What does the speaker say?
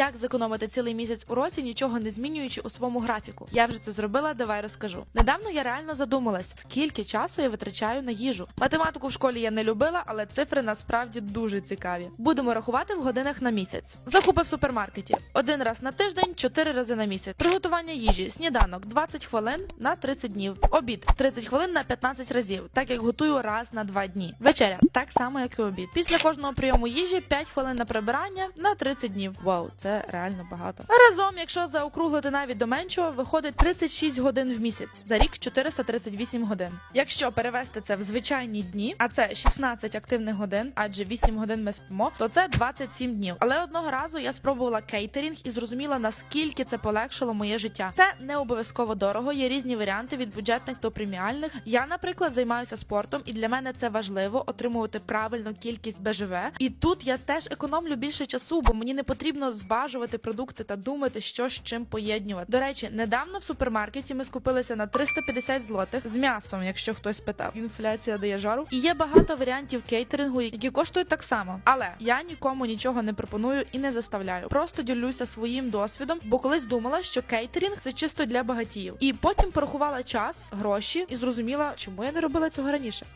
як зекономити цілий місяць у році, нічого не змінюючи у своєму графіку. Я вже це зробила, давай розкажу. Недавно я реально задумалась, скільки часу я витрачаю на їжу. Математику в школі я не любила, але цифри насправді дуже цікаві. Будемо рахувати в годинах на місяць. Закупи в супермаркеті один раз на тиждень, чотири рази на місяць. Приготування їжі, сніданок 20 хвилин на 30 днів. Обід 30 хвилин на 15 разів, так як готую раз на 2 дні. Вечеря так само, як і обід. Після кожного прийому їжі 5 хвилин на прибирання на 30 днів. Вау, це реально багато. Разом, якщо заокруглити навіть до меншого, виходить 36 годин в місяць. За рік 438 годин. Якщо перевести це в звичайні дні, а це 16 активних годин, адже 8 годин ми спимо, то це 27 днів. Але одного разу я спробувала кейтерінг і зрозуміла наскільки це полегшило моє життя. Це не обов'язково дорого. Є різні варіанти від бюджетних до преміальних. Я, наприклад, займаюся спортом, і для мене це важливо отримувати правильну кількість БЖВ. І тут я теж економлю більше часу, бо мені не потрібно зважувати продукти та думати, що з чим поєднувати. До речі, недавно в супермаркеті ми скупилися на 350 злотих з м'ясом, якщо хтось питав. Інфляція дає жару. І є багато варіантів кейтерингу, які коштують так само. Але я нікому нічого не пропоную і не заставляю. Просто ділюся своїм досвідом, бо колись думала, що кейтерінг це чисто для багатіїв. І потім порахувала час, гроші і зрозуміла, чому я не робила цього раніше.